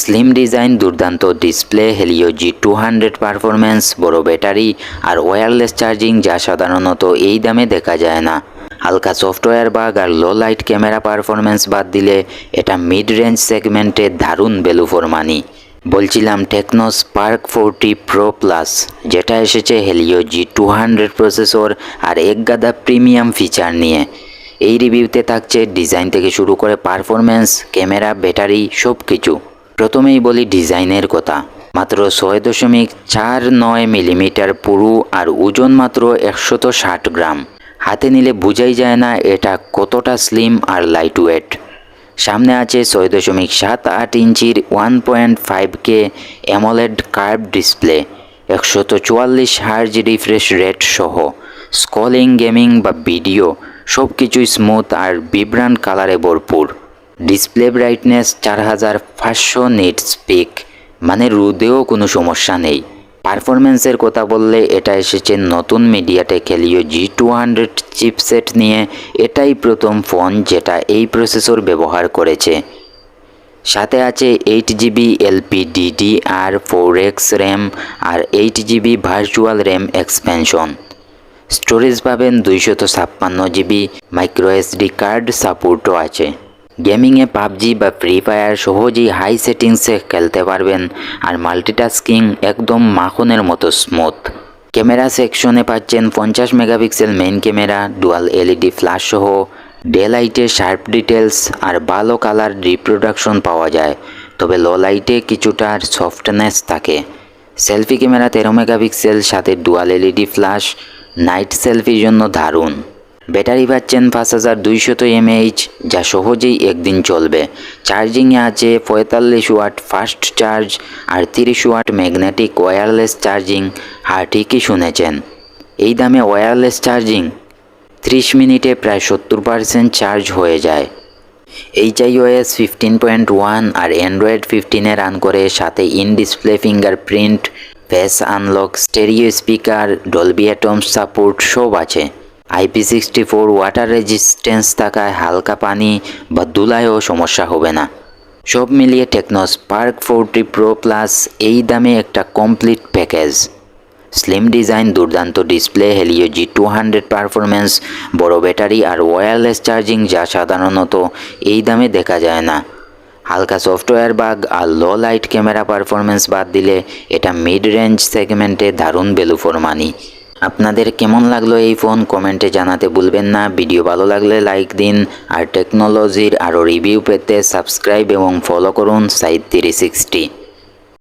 Slim design দুর্দান্ত display Helio G two hundred performance বড় battery আর ওয়্যারলেস চার্জিং যা সাধারণত এই দামে দেখা যায় না। হালকা সফটওয়্যার বাগ আর লো লাইট ক্যামেরা পারফরমেন্স বাদ দিলে এটা মিড রেঞ্জ সেগমেন্টে দারুণ ভ্যালু ফর মানি বলছিলাম Tecno Spark forty Pro Plus যেটা এসেছে Helio G two hundred processor আর এক গাদা প্রিমিয়াম ফিচার নিয়ে। এই রিভিউতে থাকছে ডিজাইন থেকে শুরু করে পারফরমেন্স ক্যামেরা ব্যাটারি সব কিছু প্রথমেই বলি ডিজাইনের কথা। মাত্র ছয় দশমিক চার নয় মিলিমিটার পুরু আর ওজন মাত্র একশত ষাট গ্রাম। হাতে নিলে বোঝাই যায় না এটা কতটা স্লিম আর লাইট ওয়েট সামনে আছে ছয় দশমিক সাত আট ইঞ্চির one point five K AMOLED curve display একশত চুয়াল্লিশ হার্জ রিফ্রেশ রেট সহ। স্কলিং গেমিং বা ভিডিও সব কিছুই স্মুথ আর বিব্রান্ট কালারে ভরপুর। ডিসপ্লে ব্রাইটনেস চার হাজার পাঁচশো নিট স্পিক মানে রোদেও কোনো সমস্যা নেই। পারফরমেন্সের কথা বললে এটা এসেছে নতুন MediaTek Helio G two hundred chipset নিয়ে। এটাই প্রথম ফোন যেটা এই প্রসেসর ব্যবহার করেছে। সাথে আছে eight GB LP LPDD R four X RAM আর eight GB virtual RAM expansion storage পাবেন দুইশত ছাপ্পান্ন জিবি মাইক্রো এসডি কার্ড সাপোর্টও আছে। গেমিংয়ে পাবজি বা ফ্রি ফায়ার সহজেই হাই সেটিংসে খেলতে পারবেন আর মাল্টিটাস্কিং একদম মাখনের মতো স্মুথ ক্যামেরা সেকশনে পাচ্ছেন পঞ্চাশ megapixel main camera dual LED flash সহ ডে লাইটে শার্প ডিটেলস আর ভালো কালার রিপ্রোডাকশন পাওয়া যায়। তবে লো লাইটে কিছুটা সফটনেস থাকে। সেলফি ক্যামেরা তেরো মেগাপিক্সেল, সাথে ডুয়াল এলইডি ফ্ল্যাশ নাইট সেলফির জন্য দারুণ। ব্যাটারি পাচ্ছেন পাঁচ হাজার দুইশত এমএইচ, যা সহজেই একদিন চলবে। চার্জিংয়ে আছে পঁয়তাল্লিশ ওয়াট ফাস্ট চার্জ আর তিরিশ ওয়াট ম্যাগনেটিক ওয়্যারলেস চার্জিং। হ্যাঁ ঠিকই শুনেছেন। এই দামে ওয়্যারলেস চার্জিং ত্রিশ মিনিটে প্রায় সত্তর পার্সেন্ট চার্জ হয়ে যায়। HiOS fifteen point one আর অ্যান্ড্রয়েড ফিফটিনে রান করে, সাথে in display fingerprint, face unlock, stereo speaker, Dolby Atmos support সব আছে। IP sixty four water resistance থাকায় হালকা পানি বা ধুলায়ও সমস্যা হবে না। সব মিলিয়ে Tecno Spark forty Pro Plus এই দামে একটা কমপ্লিট প্যাকেজ স্লিম ডিজাইন দুর্দান্ত display Helio G two hundred performance বড় ব্যাটারি আর ওয়্যারলেস চার্জিং যা সাধারণত এই দামে দেখা যায় না। হালকা সফটওয়্যার বাগ আর লো লাইট ক্যামেরা পারফরমেন্স বাদ দিলে এটা মিড রেঞ্জ সেগমেন্টে দারুণ ভ্যালু ফর মানি আপনাদের কেমন লাগল এই ফোন কমেন্টে জানাতে ভুলবেন না। ভিডিও ভালো লাগলে লাইক দিন আর টেকনোলজির আরও রিভিউ পেতে সাবস্ক্রাইব এবং ফলো করুন সাইড থ্রি সিক্সটি।